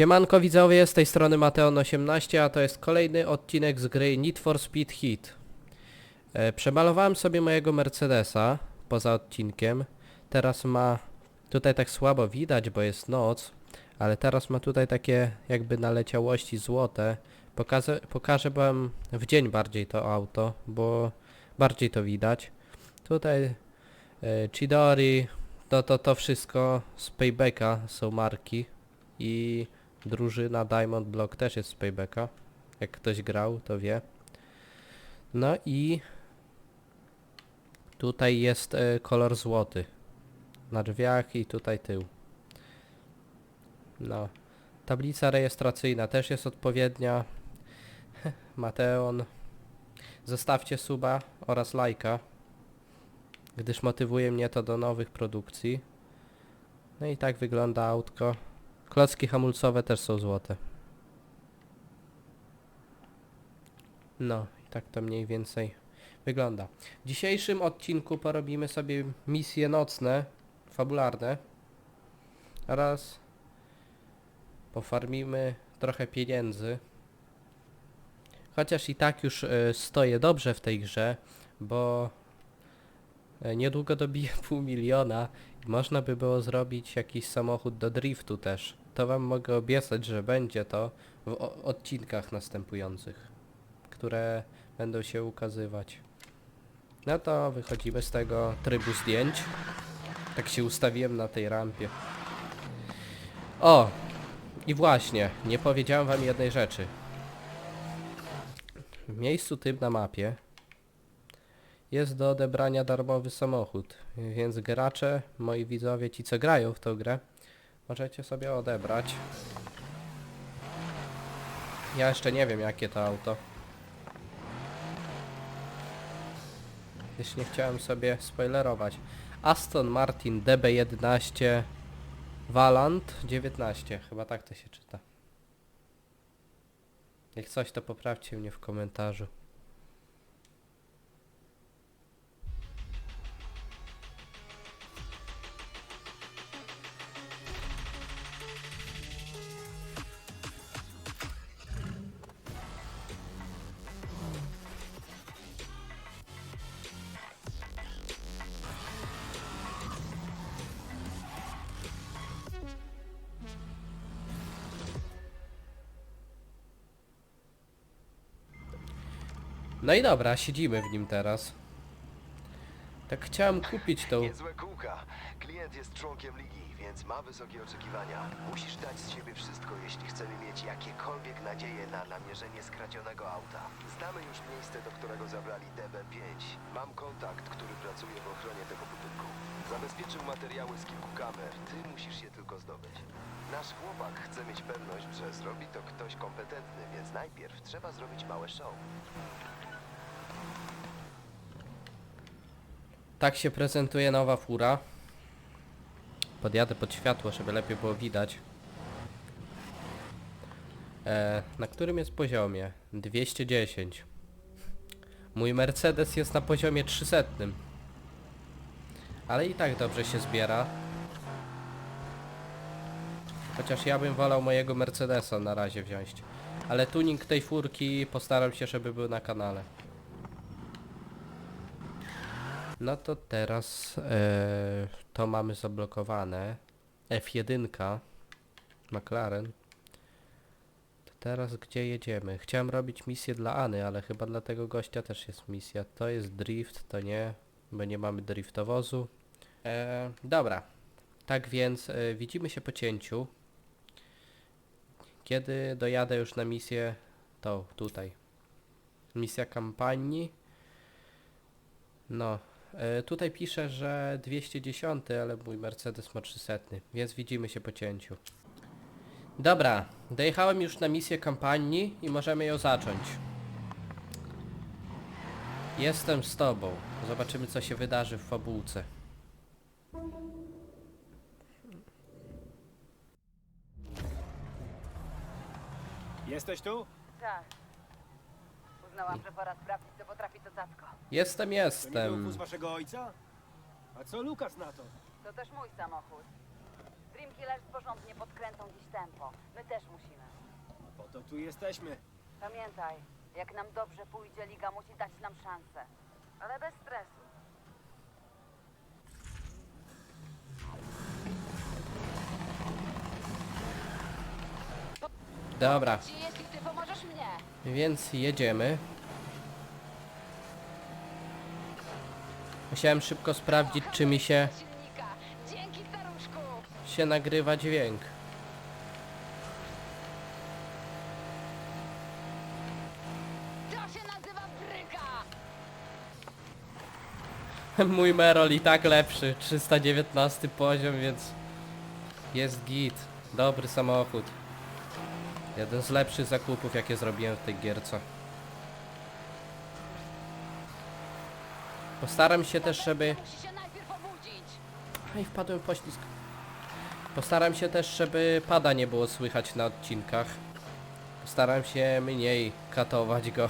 Siemanko widzowie, z tej strony Mateon18, a to jest kolejny odcinek z gry Need for Speed Heat. E, przemalowałem sobie mojego Mercedesa poza odcinkiem. Teraz ma, tutaj tak słabo widać, bo jest noc, ale teraz ma tutaj takie jakby naleciałości złote. Pokażę, pokażę wam w dzień bardziej to auto, bo bardziej to widać. Tutaj e, Chidori, to, to, to wszystko z Paybacka są marki i drużyna Diamond Block też jest z Paybacka. Jak ktoś grał, to wie. No i tutaj jest e, kolor złoty na drzwiach i tutaj tył. No. Tablica rejestracyjna też jest odpowiednia. Mateon. Zostawcie suba oraz lajka, gdyż motywuje mnie to do nowych produkcji. No i tak wygląda autko. Klocki hamulcowe też są złote. No, i tak to mniej więcej wygląda. W dzisiejszym odcinku porobimy sobie misje nocne, fabularne. Oraz pofarmimy trochę pieniędzy. Chociaż i tak już e, stoję dobrze w tej grze, bo e, niedługo dobiję pół miliona i można by było zrobić jakiś samochód do driftu też. To wam mogę obiecać, że będzie to w odcinkach następujących, które będą się ukazywać. No to wychodzimy z tego trybu zdjęć. Tak się ustawiłem na tej rampie. O! I właśnie, nie powiedziałem wam jednej rzeczy. W miejscu tym na mapie jest do odebrania darmowy samochód, więc gracze, moi widzowie, ci co grają w tą grę, możecie sobie odebrać. Ja jeszcze nie wiem jakie to auto. Już nie chciałem sobie spoilerować. Aston Martin DB11 Valant 19, chyba tak to się czyta. Jak coś to poprawcie mnie w komentarzu. No i dobra, siedzimy w nim teraz. Tak chciałem kupić tą... Niezłe kółka. Klient jest członkiem ligi, więc ma wysokie oczekiwania. Musisz dać z siebie wszystko, jeśli chcemy mieć jakiekolwiek nadzieje na namierzenie skradzionego auta. Znamy już miejsce, do którego zabrali DB5. Mam kontakt, który pracuje w ochronie tego budynku. Zabezpieczył materiały z kilku kamer. Ty musisz je tylko zdobyć. Nasz chłopak chce mieć pewność, że zrobi to ktoś kompetentny, więc najpierw trzeba zrobić małe show. Tak się prezentuje nowa fura. Podjadę pod światło, żeby lepiej było widać. E, na którym jest poziomie? 210. Mój Mercedes jest na poziomie 300. Ale i tak dobrze się zbiera. Chociaż ja bym wolał mojego Mercedesa na razie wziąć. Ale tuning tej furki postaram się, żeby był na kanale. No to teraz e, to mamy zablokowane. F1 McLaren. To teraz gdzie jedziemy? Chciałem robić misję dla Any, ale chyba dla tego gościa też jest misja. To jest drift, to nie, bo nie mamy driftowozu. E, dobra, tak więc e, widzimy się po cięciu. Kiedy dojadę już na misję, to tutaj. Misja kampanii. No, tutaj pisze, że 210, ale mój Mercedes ma 300, więc widzimy się po cięciu. Dobra, dojechałem już na misję kampanii i możemy ją zacząć. Jestem z tobą. Zobaczymy co się wydarzy w fabułce. Jesteś tu? Tak. Uznałam, że pora sprawdzić, co potrafi to cacko. Jestem, To nie był jestem. wóz waszego ojca? A co Lukas na to? To też mój samochód. Dream Killers porządnie podkręcą dziś tempo. My też musimy. Po to tu jesteśmy. Pamiętaj, jak nam dobrze pójdzie, Liga musi dać nam szansę. Ale bez stresu. Dobra. Więc jedziemy. Musiałem szybko sprawdzić, czy mi się, się nagrywa dźwięk. Mój Merol i tak lepszy, 319 poziom, więc jest git. Dobry samochód. Jeden z lepszych zakupów, jakie zrobiłem w tej gierce. Postaram się też, żeby... Aj, wpadłem w poślizg. Postaram się też, żeby pada nie było słychać na odcinkach. Postaram się mniej katować go,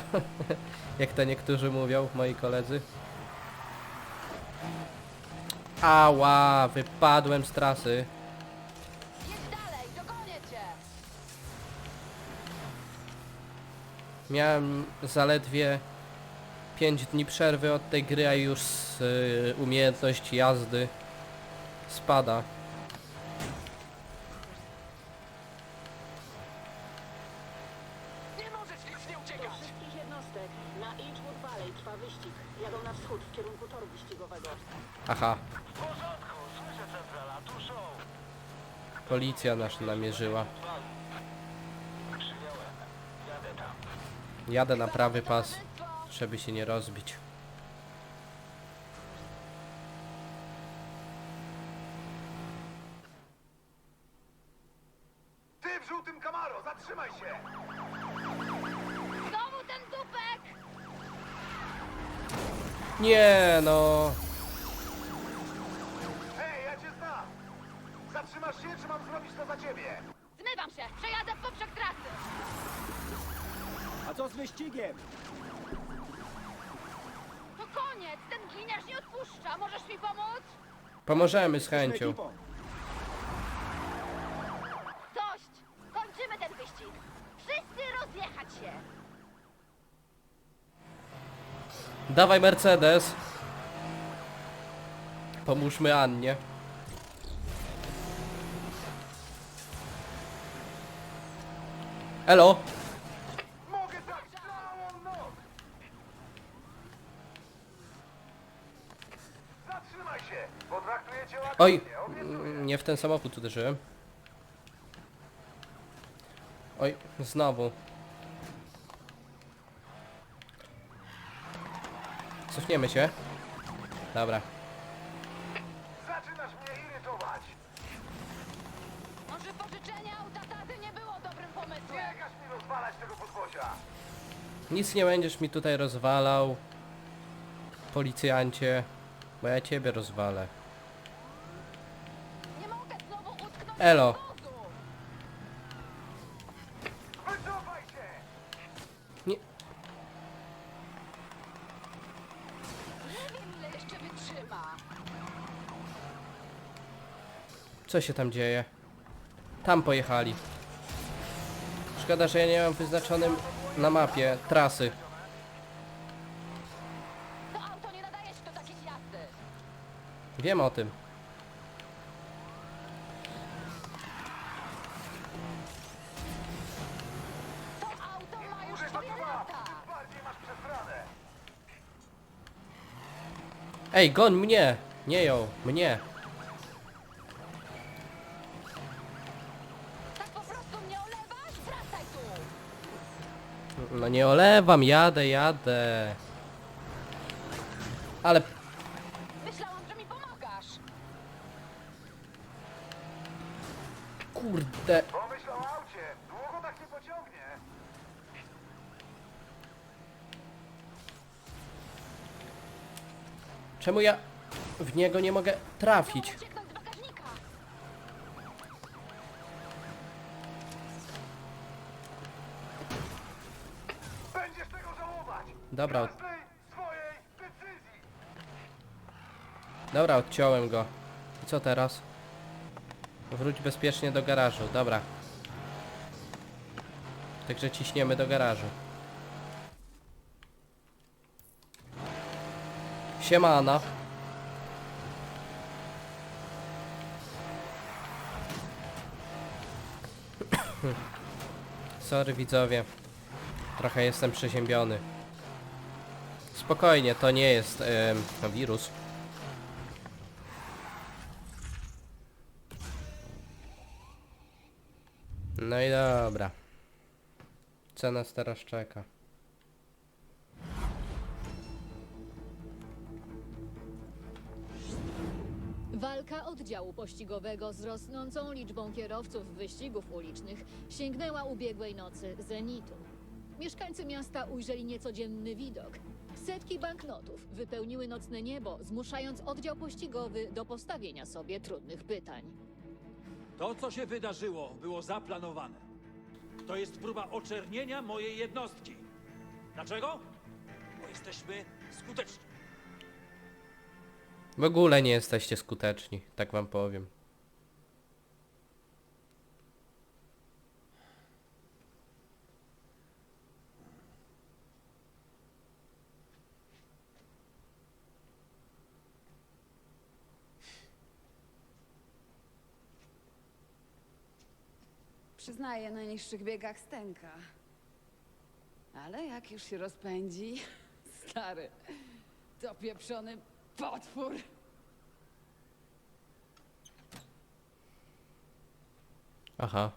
jak to niektórzy mówią, moi koledzy. Ała, wypadłem z trasy. Miałem zaledwie 5 dni przerwy od tej gry, a już y, umiejętność jazdy spada. wszystkich jednostek na Edgewood Valley trwa wyścig. Jadą na wschód w kierunku toru wyścigowego. Aha. Policja nas namierzyła. Jadę na prawy pas, żeby się nie rozbić. Ty w żółtym Camaro, zatrzymaj się! Znowu ten dupek. Nie no. Hej, ja cię znam! Zatrzymasz się, czy mam zrobić to za ciebie? Zmywam się. Przejadę w poprzek trasy. A co z wyścigiem? To koniec. Ten gliniarz nie odpuszcza. Możesz mi pomóc? Pomożemy z chęcią. ekipą. Dość. Kończymy ten wyścig. Wszyscy rozjechać się. Dawaj Mercedes. Pomóżmy Annie. Elo. Mogę tak całą noc! Zatrzymaj się! Potraktuję cię łagodnie, Oj, nie w ten samochód uderzyłem. Oj, znowu. Cofniemy się. Dobra. Zaczynasz mnie irytować! Może pożyczenie auta taty nie było dobrym pomysłem. Nie każ mi rozwalać tego podwozia! Nic nie będziesz mi tutaj rozwalał. Policjancie. Bo ja ciebie rozwalę. Nie mogę znowu utknąć Elo. Nie. Co się tam dzieje? Tam pojechali. Szkoda, że ja nie mam wyznaczonym na mapie trasy. Wiem o tym. Ej, goń mnie! Nie ją, mnie. Tak po prostu mnie olewasz? Wracaj tu. No nie olewam, jadę, jadę. Ale Myślałam, że mi pomagasz. kurde. Pomyśl o aucie! Długo tak nie pociągnie! Czemu ja w niego nie mogę trafić? Dobra, dobra, odciąłem go. I co teraz? Wróć bezpiecznie do garażu, dobra. Także ciśniemy do garażu. Siemano. Sorry widzowie. Trochę jestem przeziębiony. Spokojnie, to nie jest em, wirus. No i dobra. Co nas teraz czeka? Oddziału pościgowego z rosnącą liczbą kierowców wyścigów ulicznych sięgnęła ubiegłej nocy zenitu. Mieszkańcy miasta ujrzeli niecodzienny widok. Setki banknotów wypełniły nocne niebo, zmuszając oddział pościgowy do postawienia sobie trudnych pytań. To, co się wydarzyło, było zaplanowane. To jest próba oczernienia mojej jednostki. Dlaczego? Bo jesteśmy skuteczni. W ogóle nie jesteście skuteczni, tak wam powiem. Przyznaję, na niższych biegach stęka. Ale jak już się rozpędzi, stary, to pieprzony potwór. Aha.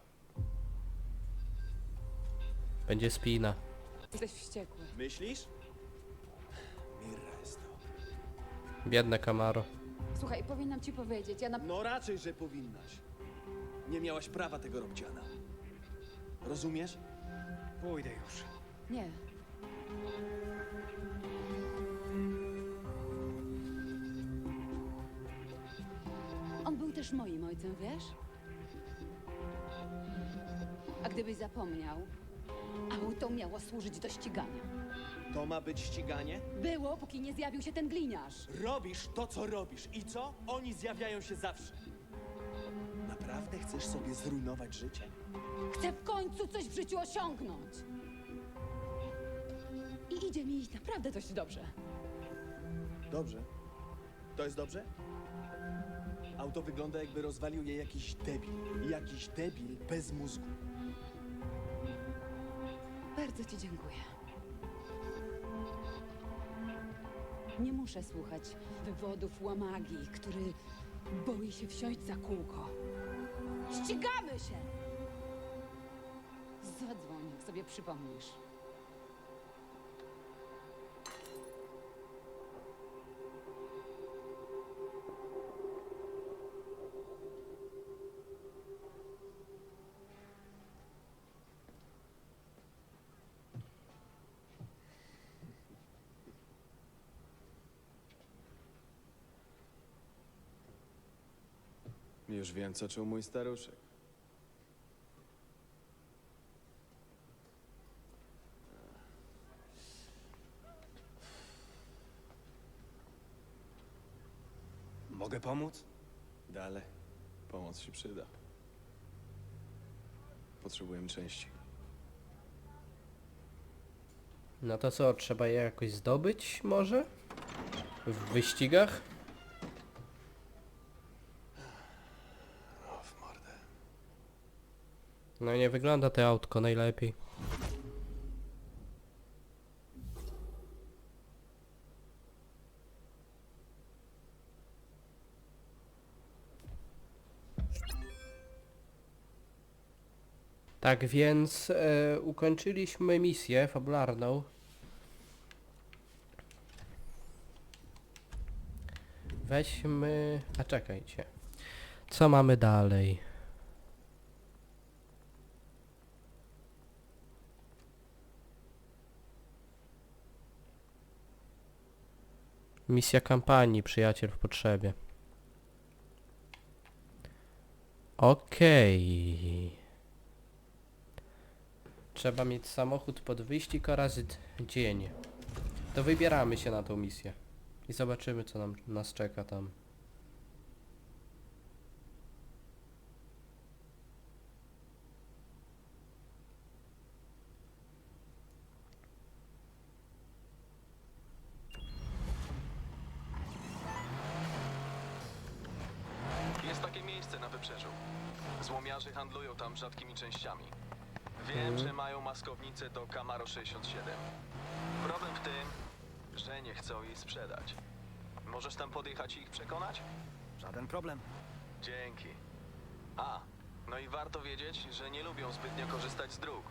Będzie spina. Jesteś wściekły. Myślisz? Mirra jest to. Biedne Camaro. Słuchaj, powinnam ci powiedzieć, ja na... No raczej, że powinnaś. Nie miałaś prawa tego Robciana. Rozumiesz? Pójdę już. Nie. Też moim ojcem, wiesz? A gdybyś zapomniał, auto miało służyć do ścigania. To ma być ściganie? Było, póki nie zjawił się ten gliniarz. Robisz to, co robisz. I co? Oni zjawiają się zawsze. Naprawdę chcesz sobie zrujnować życie? Chcę w końcu coś w życiu osiągnąć. I idzie mi naprawdę dość dobrze. Dobrze. To jest dobrze? Auto wygląda jakby rozwalił je jakiś debil. Jakiś debil bez mózgu. Bardzo ci dziękuję. Nie muszę słuchać wywodów łamagi, który boi się wsiąść za kółko. Ścigamy się! Zadzwoń, jak sobie przypomnisz. Już wiem, co czuł mój staruszek. Mogę pomóc? Dalej. Pomoc się przyda. Potrzebujemy części. No to co, trzeba je jakoś zdobyć może? W wyścigach? O, w mordę. No nie wygląda to autko najlepiej. Tak więc e, ukończyliśmy misję fabularną. Weźmy... A czekajcie. Co mamy dalej? Misja kampanii, przyjaciel w potrzebie. Okej. Trzeba mieć samochód pod wyścig oraz dzień. To wybieramy się na tą misję. I zobaczymy co nam, nas czeka tam. wybrzeżu. Złomiarze handlują tam rzadkimi częściami. Wiem, że mają maskownicę do Camaro 67. Problem w tym, że nie chcą jej sprzedać. Możesz tam podjechać i ich przekonać? Żaden problem. Dzięki. A, no i warto wiedzieć, że nie lubią zbytnio korzystać z dróg.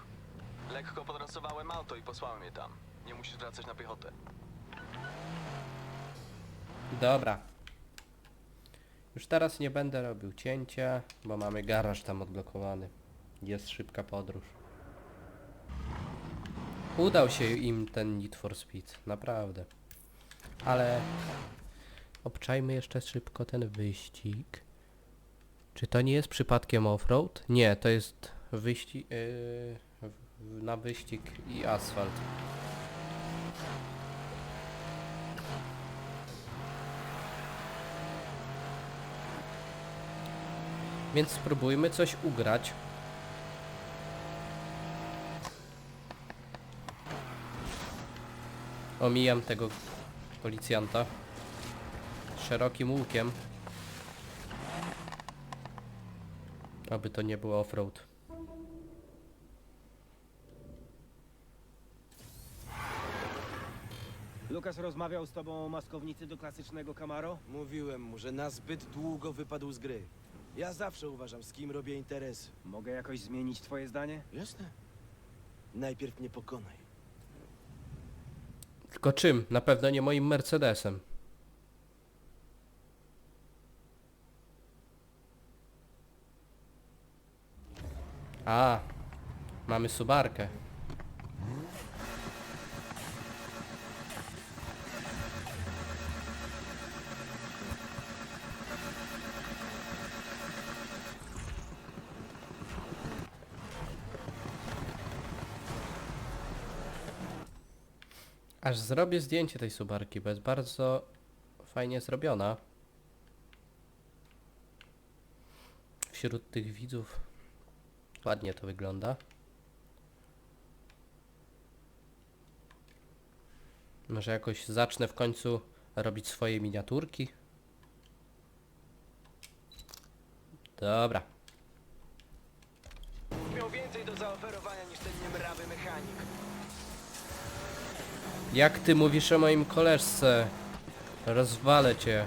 Lekko podrasowałem auto i posłałem je tam. Nie musisz wracać na piechotę. Dobra. Już teraz nie będę robił cięcia, bo mamy garaż tam odblokowany. Jest szybka podróż. Udał się im ten Need for Speed, naprawdę. Ale obczajmy jeszcze szybko ten wyścig. Czy to nie jest przypadkiem offroad? Nie, to jest wyścig yy, na wyścig i asfalt. Więc spróbujmy coś ugrać. Omijam tego policjanta szerokim łukiem. Aby to nie było offroad. Lukas rozmawiał z tobą o maskownicy do klasycznego Camaro? Mówiłem mu, że na zbyt długo wypadł z gry. Ja zawsze uważam, z kim robię interesy. Mogę jakoś zmienić twoje zdanie? Jasne. Najpierw mnie pokonaj. Tylko czym? Na pewno nie moim Mercedesem. A, mamy subarkę. Aż zrobię zdjęcie tej subarki, bo jest bardzo fajnie zrobiona. Wśród tych widzów ładnie to wygląda. Może jakoś zacznę w końcu robić swoje miniaturki. Dobra. Miał więcej do zaoferowania niż ten niemrawy mechanik. Jak ty mówisz o moim koleżce? Rozwalę cię.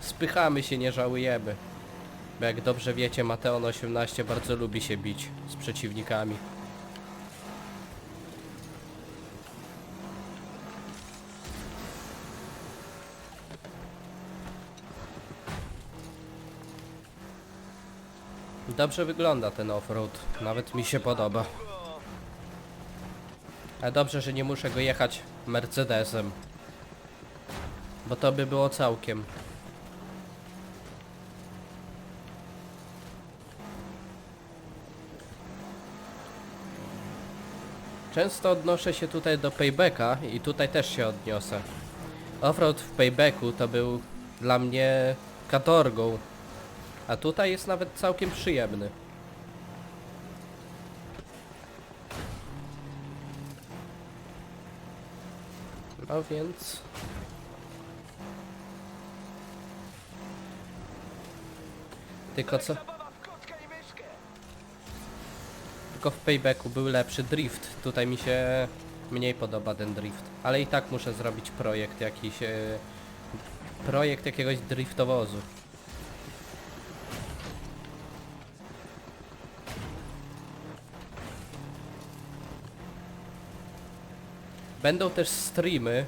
Spychamy się, nie żałujemy. Bo jak dobrze wiecie, Mateon 18 bardzo lubi się bić z przeciwnikami. Dobrze wygląda ten offroad. Nawet mi się podoba. A dobrze, że nie muszę go jechać Mercedesem. Bo to by było całkiem. Często odnoszę się tutaj do paybacka i tutaj też się odniosę. Offroad w paybacku to był dla mnie katorgą. A tutaj jest nawet całkiem przyjemny. Więc... Tylko co? Tylko w paybacku był lepszy drift. Tutaj mi się mniej podoba ten drift. Ale i tak muszę zrobić projekt jakiś... E, projekt jakiegoś driftowozu. Będą też streamy,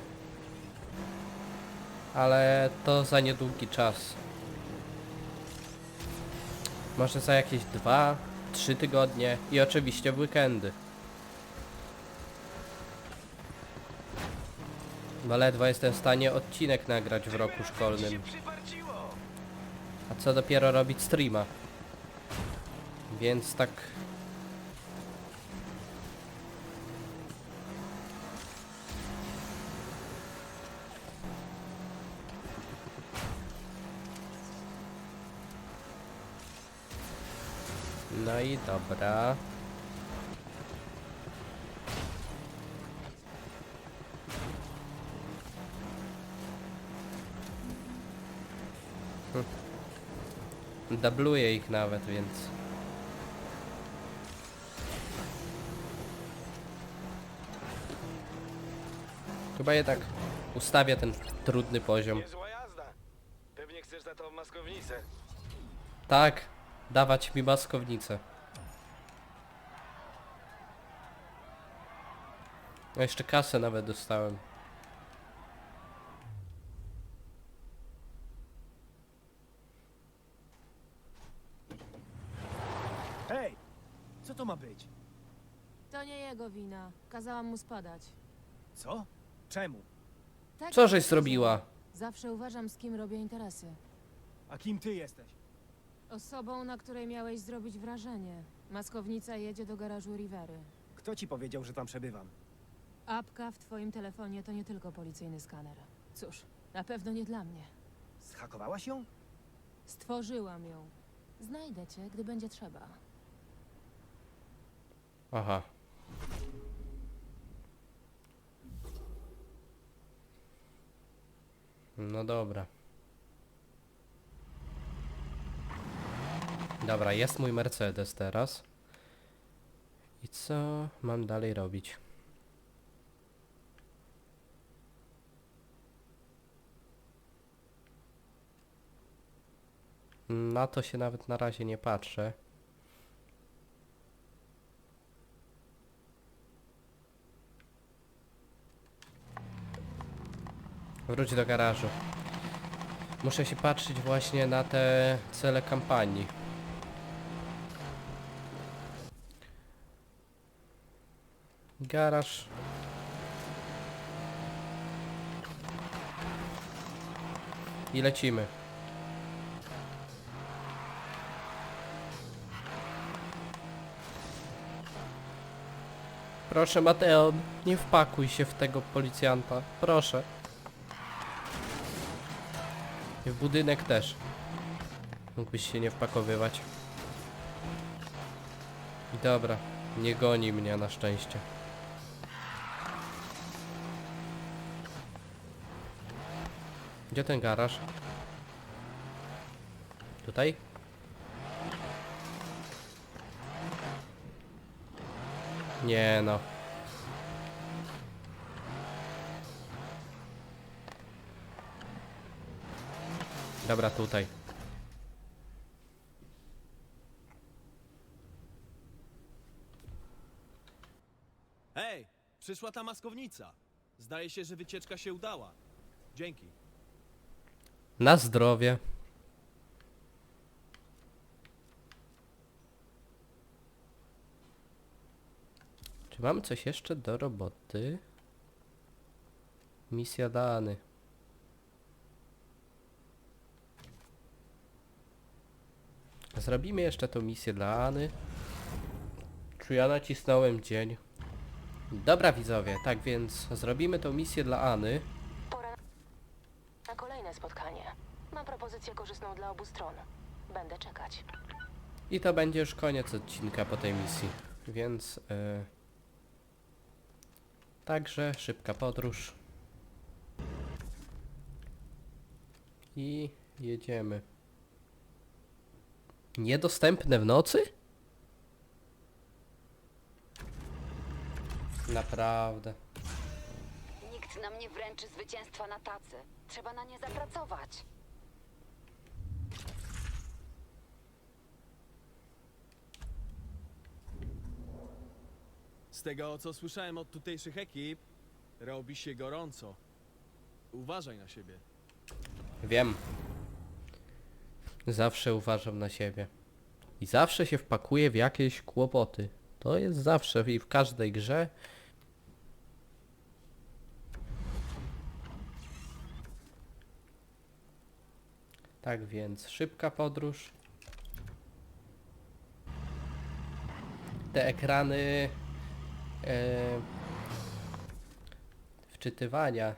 ale to za niedługi czas. Może za jakieś dwa, trzy tygodnie i oczywiście w weekendy. Bo ledwo jestem w stanie odcinek nagrać w roku szkolnym. A co dopiero robić streama. Więc tak... No i dobra. Dubluję ich nawet, więc... Chyba jednak ustawię ten trudny poziom. Niezła jazda. Pewnie chcesz za to maskownicę. Tak, dawać mi maskownicę. A jeszcze kasę nawet dostałem. Hej! Co to ma być? To nie jego wina. Kazałam mu spadać. Co? Czemu? Tak Co żeś zrobiła? Zawsze uważam, z kim robię interesy. A kim ty jesteś? Osobą, na której miałeś zrobić wrażenie. Maskownica jedzie do garażu Rivery. Kto ci powiedział, że tam przebywam? Apka w twoim telefonie to nie tylko policyjny skaner. Cóż, na pewno nie dla mnie. Zhakowałaś ją? Stworzyłam ją. Znajdę cię, gdy będzie trzeba. Aha. No dobra. Dobra, jest mój Mercedes teraz. I co mam dalej robić? Na to się nawet na razie nie patrzę. Wróć do garażu. Muszę się patrzeć właśnie na te cele kampanii. Garaż. I lecimy. Proszę Mateon, nie wpakuj się w tego policjanta. Proszę. I w budynek też. Mógłbyś się nie wpakowywać. Dobra, nie goni mnie na szczęście. Gdzie ten garaż? Tutaj? Nie no. Dobra, tutaj. Hej! Przyszła ta maskownica. Zdaje się, że wycieczka się udała. Dzięki. Na zdrowie. Czy mamy coś jeszcze do roboty? Misja dany. Zrobimy jeszcze tą misję dla Any. Czy ja nacisnąłem dzień? Dobra widzowie, tak więc zrobimy tą misję dla Any. Pora na kolejne spotkanie. Mam propozycję korzystną dla obu stron. Będę czekać. I to będzie już koniec odcinka po tej misji. Więc e, także szybka podróż. I jedziemy. Niedostępne w nocy? Naprawdę. Nikt nam nie wręczy zwycięstwa na tacy. Trzeba na nie zapracować. Z tego, co słyszałem od tutejszych ekip, robi się gorąco. Uważaj na siebie. Wiem. Zawsze uważam na siebie. I zawsze się wpakuję w jakieś kłopoty. To jest zawsze i w każdej grze. Tak więc szybka podróż. Te ekrany wczytywania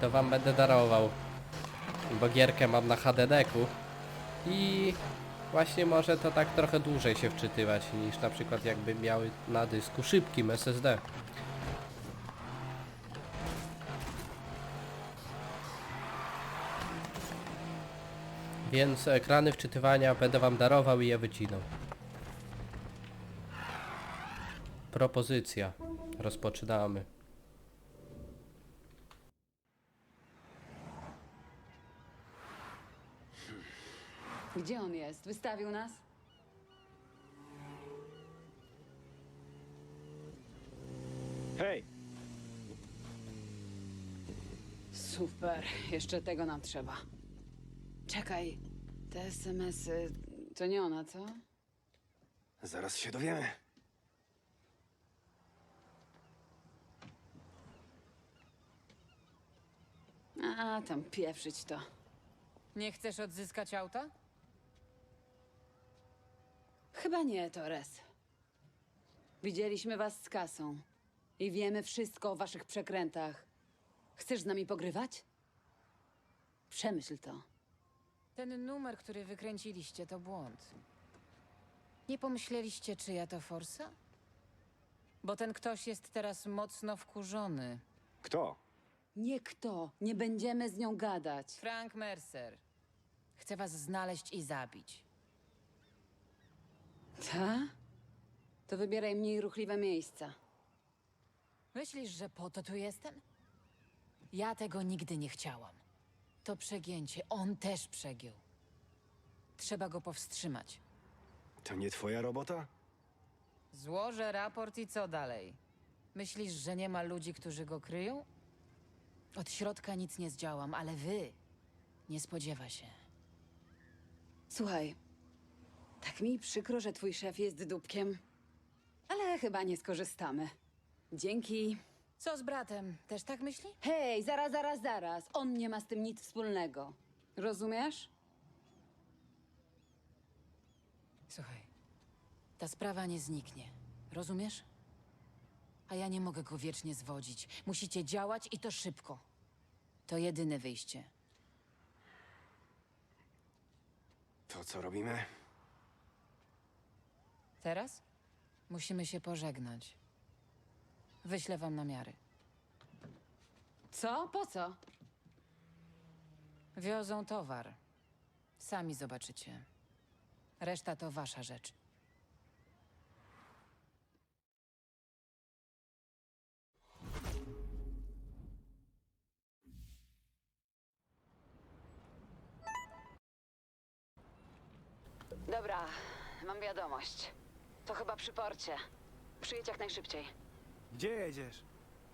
to wam będę darował. Bo gierkę mam na HDD-ku i właśnie może to tak trochę dłużej się wczytywać niż na przykład jakby miały na dysku szybkim SSD. Więc ekrany wczytywania będę wam darował i je wycinał. Propozycja. Rozpoczynamy. Gdzie on jest? Wystawił nas? Hej! Super, jeszcze tego nam trzeba. Czekaj, te SMS-y to nie ona, co? Zaraz się dowiemy. A, tam pieprzyć to. Nie chcesz odzyskać auta? Chyba nie, Torres. Widzieliśmy was z kasą i wiemy wszystko o waszych przekrętach. Chcesz z nami pogrywać? Przemyśl to. Ten numer, który wykręciliście, to błąd. Nie pomyśleliście, czyja to forsa? Bo ten ktoś jest teraz mocno wkurzony. Kto? Nie kto, nie będziemy z nią gadać. Frank Mercer. Chce was znaleźć i zabić. Ta? To wybieraj mniej ruchliwe miejsca. Myślisz, że po to tu jestem? Ja tego nigdy nie chciałam. To przegięcie. On też przegiął. Trzeba go powstrzymać. To nie twoja robota? Złożę raport i co dalej? Myślisz, że nie ma ludzi, którzy go kryją? Od środka nic nie zdziałam, ale wy nie spodziewa się. Słuchaj, tak mi przykro, że twój szef jest dupkiem, ale chyba nie skorzystamy. Dzięki. Co z bratem? Też tak myśli? Hej, zaraz, zaraz, zaraz. On nie ma z tym nic wspólnego. Rozumiesz? Słuchaj, ta sprawa nie zniknie. Rozumiesz? A ja nie mogę go wiecznie zwodzić. Musicie działać i to szybko. To jedyne wyjście. To co robimy? Teraz musimy się pożegnać. Wyślę wam namiary. Co? Po co? Wiozą towar. Sami zobaczycie. Reszta to wasza rzecz. Dobra, mam wiadomość. To chyba przy porcie. Przyjedź jak najszybciej. Gdzie jedziesz?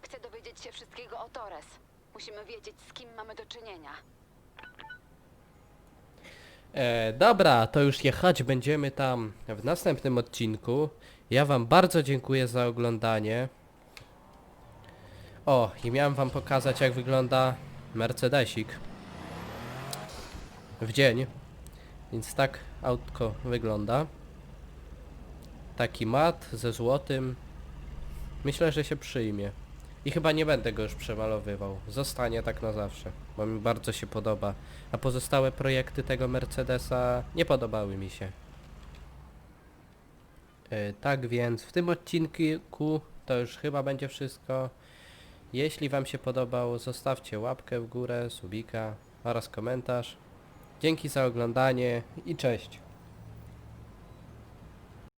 Chcę dowiedzieć się wszystkiego o Torres. Musimy wiedzieć, z kim mamy do czynienia. E, dobra, to już jechać będziemy tam w następnym odcinku. Ja wam bardzo dziękuję za oglądanie. O, i miałem wam pokazać jak wygląda Mercedesik. W dzień. Więc tak autko wygląda. Taki mat ze złotym. Myślę, że się przyjmie. I chyba nie będę go już przemalowywał. Zostanie tak na zawsze, bo mi bardzo się podoba. A pozostałe projekty tego Mercedesa nie podobały mi się. E, tak więc w tym odcinku to już chyba będzie wszystko. Jeśli Wam się podobał, zostawcie łapkę w górę, subika oraz komentarz. Dzięki za oglądanie i cześć.